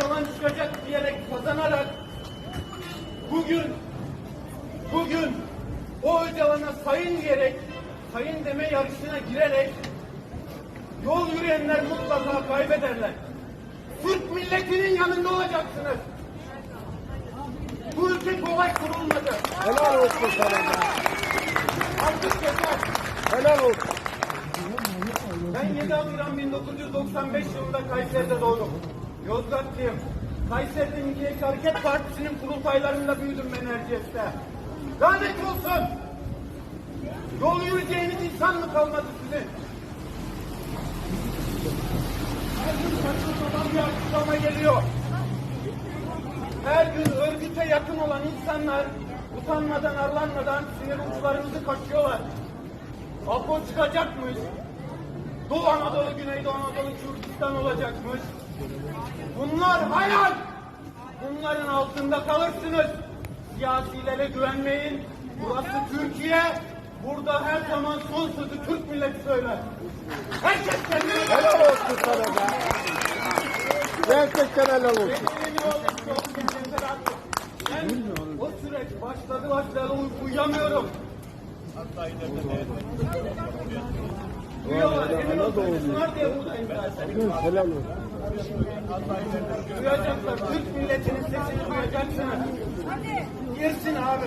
yalan çıkacak diyerek kazanarak bugün bugün o Öcalan'a sayın diyerek sayın deme yarışına girerek yol yürüyenler mutlaka kaybederler. Türk milletinin yanında olacaksınız. Bu ülke kolay kurulmadı. Helal olsun sana. Artık yeter. Helal olsun. Ben 7 Haziran 1995 yılında Kayseri'de doğdum. Yozgatlıyım. Kayseri'de Milliyetçi Hareket Partisi'nin kurultaylarında büyüdüm ben Erciyes'te. Lanet olsun! Yol yürüyeceğiniz insan mı kalmadı sizin? Her gün saçmadan bir açıklama geliyor. Her gün örgüte yakın olan insanlar utanmadan arlanmadan sinir uçlarınızı kaçıyorlar. Apo çıkacakmış. Doğu Anadolu, Güneydoğu Anadolu, Kürdistan olacakmış. Bunlar hayal. Bunların altında kalırsınız. Siyasilere güvenmeyin. Burası Türkiye. Burada her zaman son sözü Türk milleti söyler. Herkes kendine Helal olsun sana be. Gerçekten helal olsun. Ben o süreç başladı başladı uy- uyuyamıyorum. Uyuyorlar. Emin ol çocuklar diye zaten. Helal olsun. Duyacaklar. Türk milletinin sesini duyacaksınız. Girsin abi.